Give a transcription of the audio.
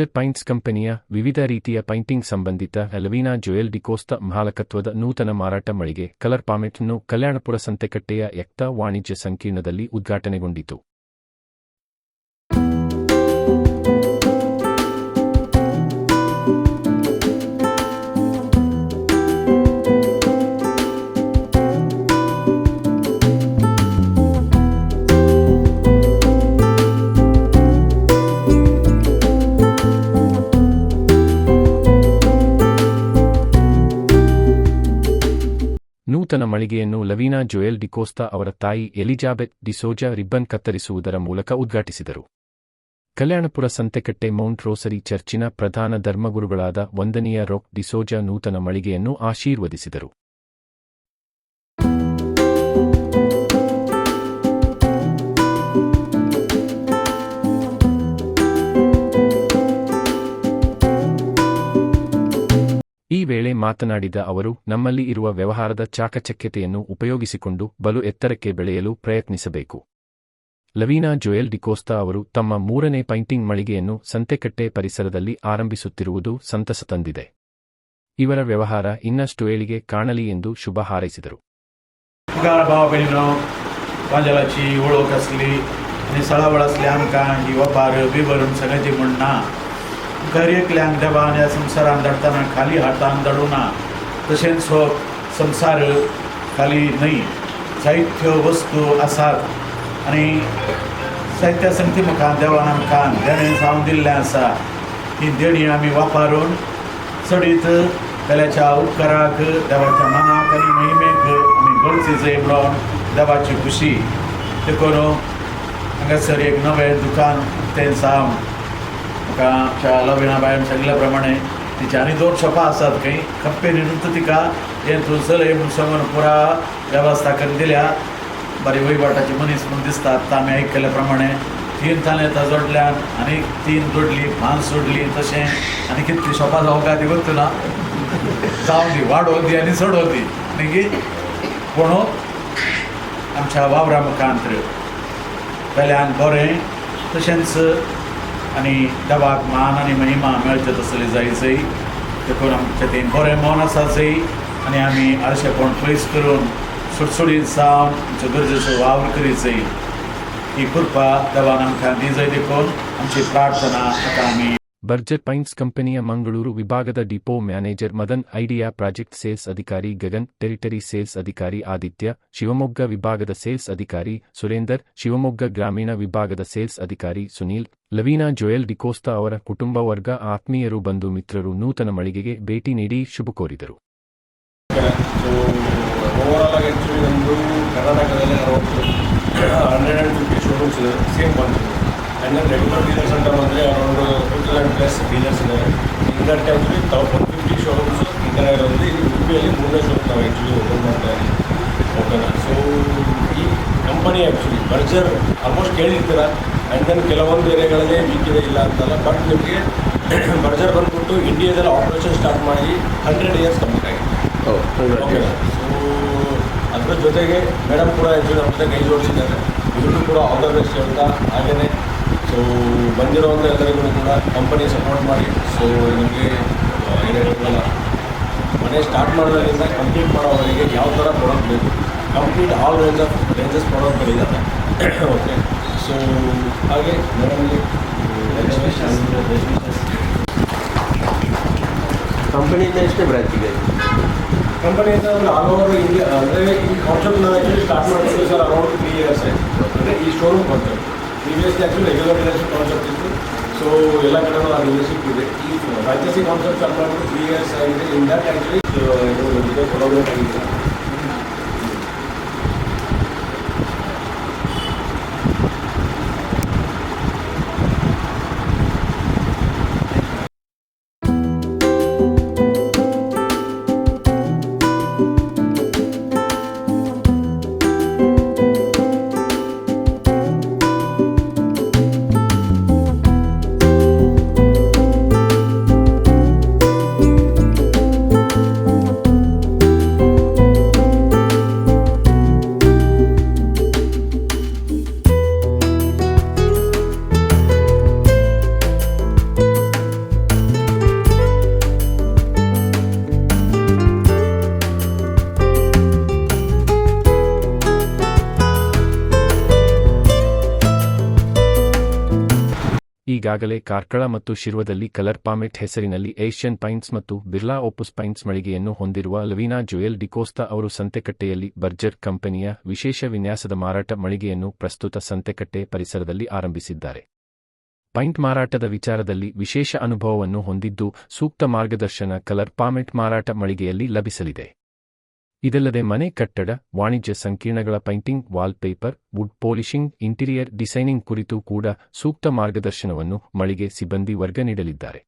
Berger paints ಕಂಪನಿಯ ವಿವಿಧ ರೀತಿಯ ಪೈಂಟಿಂಗ್ ಸಂಬಂಧಿತ ಅಲವೀನಾ ಜೋಯಲ್ ಡಿಕೋಸ್ತ ಮಾಲಕತ್ವದ ನೂತನ ಮಾರಾಟ ಮಳಿಗೆ ಕಲರ್ ಪಾಮೆಟ್ನ್ನು ಕಲ್ಯಾಣಪುರ ಸಂತೆಕಟ್ಟೆಯ ಎಕ್ತಾ ವಾಣಿಜ್ಯ ಸಂಕೀರ್ಣದಲ್ಲಿ ಉದ್ಘಾಟನೆಗೊಂಡಿತು. ನೂತನ ಮಳಿಗೆಯನ್ನು ಲವೀನಾ ಜೋಯಲ್ ಡಿಕೋಸ್ತಾ ಅವರ ತಾಯಿ ಎಲಿಜಾಬೆತ್ ಡಿಸೋಜಾ ರಿಬ್ಬನ್ ಕತ್ತರಿಸುವುದರ ಮೂಲಕ ಉದ್ಘಾಟಿಸಿದರು. ಕಲ್ಯಾಣಪುರ ಸಂತೆಕಟ್ಟೆ ಮೌಂಟ್ ರೋಸರಿ ಚರ್ಚಿನ ಪ್ರಧಾನ ಧರ್ಮಗುರುಗಳಾದ ವಂದನೀಯ ರೊಕ್ ಡಿಸೋಜಾ ನೂತನ ಮಳಿಗೆಯನ್ನು ಆಶೀರ್ವದಿಸಿದರು. ಮಾತನಾಡಿದ ಅವರು, ನಮ್ಮಲ್ಲಿ ಇರುವ ವ್ಯವಹಾರದ ಚಾಕಚಕ್ಯತೆಯನ್ನು ಉಪಯೋಗಿಸಿಕೊಂಡು ಬಲು ಎತ್ತರಕ್ಕೆ ಬೆಳೆಯಲು ಪ್ರಯತ್ನಿಸಬೇಕು. ಲವೀನಾ ಜೋಯೆಲ್ ಡಿಕೋಸ್ತಾ ಅವರು ತಮ್ಮ ಮೂರನೇ ಪೈಂಟಿಂಗ್ ಮಳಿಗೆಯನ್ನು ಸಂತೆಕಟ್ಟೆ ಪರಿಸರದಲ್ಲಿ ಆರಂಭಿಸುತ್ತಿರುವುದು ಸಂತಸ ತಂದಿದೆ. ಇವರ ವ್ಯವಹಾರ ಇನ್ನಷ್ಟು ಏಳಿಗೆ ಕಾಣಲಿ ಎಂದು ಶುಭ ಹಾರೈಸಿದರು. ಧೈರ್ಯಕ್ಕೆ ಅಂಧಬಾನ संसार अंधडताना खाली हात अंधाडूना तसेच हो संसार खाली नाही. साहित्य वस्तू आसात आणि साहित्या संगती म्हाका देवळान आमकां देणे सांगून दिल्लें आसा ही देणी आमी वापरून चडीत कल्याच्या उपकाराक देवाच्या मनाक आनी महिमेक आमी गरजेचे म्हणून देवाची खुशी. देखून हांगासर एक नवें दुकान तें सावन म्हाका आमच्या लविणा बायन सांगिल्ल्या प्रमाणे तिची आनी दोन शॉपां आसात खंय खप्पे न्हू तिका हें थंयसर म्हणून सांगून पुरा वेवस्था करून दिल्या. बरे वहिवाटाची मनीस म्हूण दिसतात. आतां आमी आयकल्या प्रमाणे तीन थाले येता जोडल्यान आनी तीन जोडली पांच जोडली तशें आनी कितली शॉपां जावं काय ती वचूं ना? जावं दी वाडोवं दी आनी चडोवं दी मागीर पूण आमच्या वावरा मुखांत वेल्यान बरें. तशेंच आनी देवाक मान आनी महिमा मेळचे तसली जाय जय देखून आमचें तें बरें मन आसा जय आनी आमी आळशेपण पयस करून सुटसुडीत जावन आमचो गरजेचो वावर करीत जय ही कृपा देवान आमकां दी जय देखून आमची प्रार्थना आतां आमी ಬರ್ಜರ್ ಪೈಂಟ್ಸ್ ಕಂಪನಿಯ ಮಂಗಳೂರು ವಿಭಾಗದ depot manager Madan idea project sales ಅಧಿಕಾರಿ ಗಗನ್ ಟೆರಿಟರಿ ಸೇಲ್ಸ್ ಅಧಿಕಾರಿ ಆದಿತ್ಯ ಶಿವಮೊಗ್ಗ ವಿಭಾಗದ ಸೇಲ್ಸ್ ಅಧಿಕಾರಿ ಸುರೇಂದರ್ ಶಿವಮೊಗ್ಗ ಗ್ರಾಮೀಣ ವಿಭಾಗದ ಸೇಲ್ಸ್ ಅಧಿಕಾರಿ ಸುನೀಲ್ ಲವೀನಾ ಜೋಯಲ್ ಡಿಕೋಸ್ತಾ ಅವರ ಕುಟುಂಬ ವರ್ಗ ಆತ್ಮೀಯರು ಬಂಧು ಮಿತ್ರರು ನೂತನ ಮಳಿಗೆಗೆ ಭೇಟಿ ನೀಡಿ ಶುಭ ಕೋರಿದರು. ಕರ್ನಾಟಕದಲ್ಲಿ hundred and showrooms plus showrooms ಇದು ಉಡುಪಿಯಲ್ಲಿ ಮೂರನೇ ಶೋರೂಮ್ ನಾವು ಆ್ಯಕ್ಚುಲಿ ಓಪನ್ ಮಾಡ್ತಾ ಇದ್ದೀವಿ ಓಕೆನಾ ಸೊ ಈ ಕಂಪನಿ ಆ್ಯಕ್ಚುಲಿ ಬರ್ಜರ್ ಆಲ್ಮೋಸ್ಟ್ ಕೇಳಿರ್ತೀರ? ಆ್ಯಂಡ್ ದೆನ್ ಕೆಲವೊಂದು ಏರಿಯಾಗಳಲ್ಲಿ ವೀಕ್ ಇದೆ ಇಲ್ಲ ಅಂತಲ್ಲ ಬಟ್ ನಿಮಗೆ ಬರ್ಜರ್ ಬಂದ್ಬಿಟ್ಟು ಇಂಡಿಯಾದಲ್ಲಿ ಆಪರೇಷನ್ ಸ್ಟಾರ್ಟ್ ಮಾಡಿ ಹಂಡ್ರೆಡ್ ಇಯರ್ಸ್ ಕಂಪ್ಲೀಟ್ ಆಗಿದೆ. ಓಕೆ ಸೊ ಅದ್ರ ಜೊತೆಗೆ ಮೇಡಮ್ ಕೂಡ ಹೆಚ್ಚು ನಮ್ಮ ಜೊತೆ ಕೈ ಜೋಡಿಸಿದ್ದಾರೆ. ಇವರು ಕೂಡ ಆಲ್ ದ ಬೆಸ್ಟ್ ಹೇಳ್ತಾ ಹಾಗೆಯೇ ಸೊ ಬಂದಿರೋಂಥ ಎಲ್ಲರಿಗೂ ಕೂಡ ಕಂಪನಿ ಸಪೋರ್ಟ್ ಮಾಡಿ. ಸೊ ನಿಮಗೆ ಏನು ಹೇಳ್ತೀವಲ್ಲ ಮನೆ ಸ್ಟಾರ್ಟ್ ಮಾಡೋದ್ರಿಂದ ಕಂಪ್ಲೀಟ್ ಮಾಡೋವರೆಗೆ ಯಾವ ಥರ ಪ್ರಾಡಕ್ಟ್ ಬೇಕು complete all range of ranges ಪ್ರಾಡಕ್ಟ್ಗಳಿದ್ದಾವೆ okay so ಹಾಗೆ ಕಂಪನಿಯಿಂದ ಎಷ್ಟೇ ಬ್ರಾಂಚ್ ಇದೆ ಕಂಪನಿಯಿಂದ ಒಂದು ಆಲ್ ಓವರ್ ಇಂಡಿಯಾ ಅಂದರೆ ಈ ಕಾನ್ಸೆಪ್ಟ್ ನಾನು ಆ್ಯಕ್ಚುಲಿ ಸ್ಟಾರ್ಟ್ ಮಾಡಿದ್ದು ಸರ್ ಅರೌಂಡ್ ತ್ರೀ ಇಯರ್ಸ್ ಅಂದರೆ ಈ showroom concept previously actually regular dealership concept ಇತ್ತು. ಸೊ ಎಲ್ಲ ಕಡೆನೂ ಆ ಡೀಲರ್ಶಿಪ್ ಇದೆ ಈ ಫ್ರಾಂಚೈಸಿ ಕಾನ್ಸೆಪ್ಟ್ ಸ್ಟಾರ್ಟ್ ಮಾಡಿಬಿಟ್ಟು ತ್ರೀ ಇಯರ್ಸ್ ಆಗಿದೆ. ಇನ್ ದ್ಯಾಟ್ ಆ್ಯಕ್ಚುಲಿ ಇದು ಕೊಲಾಬ್ರೇಟ್ ಆಗಿದೆ ಈಗಾಗಲೇ ಕಾರ್ಕಳ ಮತ್ತು ಶಿರ್ವದಲ್ಲಿ ಕಲರ್ ಪಾಮೆಟ್ ಹೆಸರಿನಲ್ಲಿ ಏಷ್ಯನ್ ಪೈಂಟ್ಸ್ ಮತ್ತು ಬಿರ್ಲಾ ಓಪುಸ್ ಪೈಂಟ್ಸ್ ಮಳಿಗೆಯನ್ನು ಹೊಂದಿರುವ ಲವೀನಾ ಜುಯೆಲ್ ಡಿಕೋಸ್ತಾ ಅವರು ಸಂತೆಕಟ್ಟೆಯಲ್ಲಿ ಬರ್ಜರ್ ಕಂಪನಿಯ ವಿಶೇಷ ವಿನ್ಯಾಸದ ಮಾರಾಟ ಮಳಿಗೆಯನ್ನು ಪ್ರಸ್ತುತ ಸಂತೆಕಟ್ಟೆ ಪರಿಸರದಲ್ಲಿ ಆರಂಭಿಸಿದ್ದಾರೆ. ಪೈಂಟ್ ಮಾರಾಟದ ವಿಚಾರದಲ್ಲಿ ವಿಶೇಷ ಅನುಭವವನ್ನು ಹೊಂದಿದ್ದು ಸೂಕ್ತ ಮಾರ್ಗದರ್ಶನ ಕಲರ್ ಪಾಮೆಟ್ ಮಾರಾಟ ಮಳಿಗೆಯಲ್ಲಿ ಲಭಿಸಲಿದೆ. ಇದಲ್ಲದೆ ಮನೆ ಕಟ್ಟಡ, ವಾಣಿಜ್ಯ ಸಂಕೀರ್ಣಗಳ painting, wallpaper, wood polishing, interior designing ಕುರಿತು ಕೂಡ ಸೂಕ್ತ ಮಾರ್ಗದರ್ಶನವನ್ನು ಮಳಿಗೆ ಸಿಬ್ಬಂದಿ ವರ್ಗ ನೀಡಲಿದ್ದಾರೆ.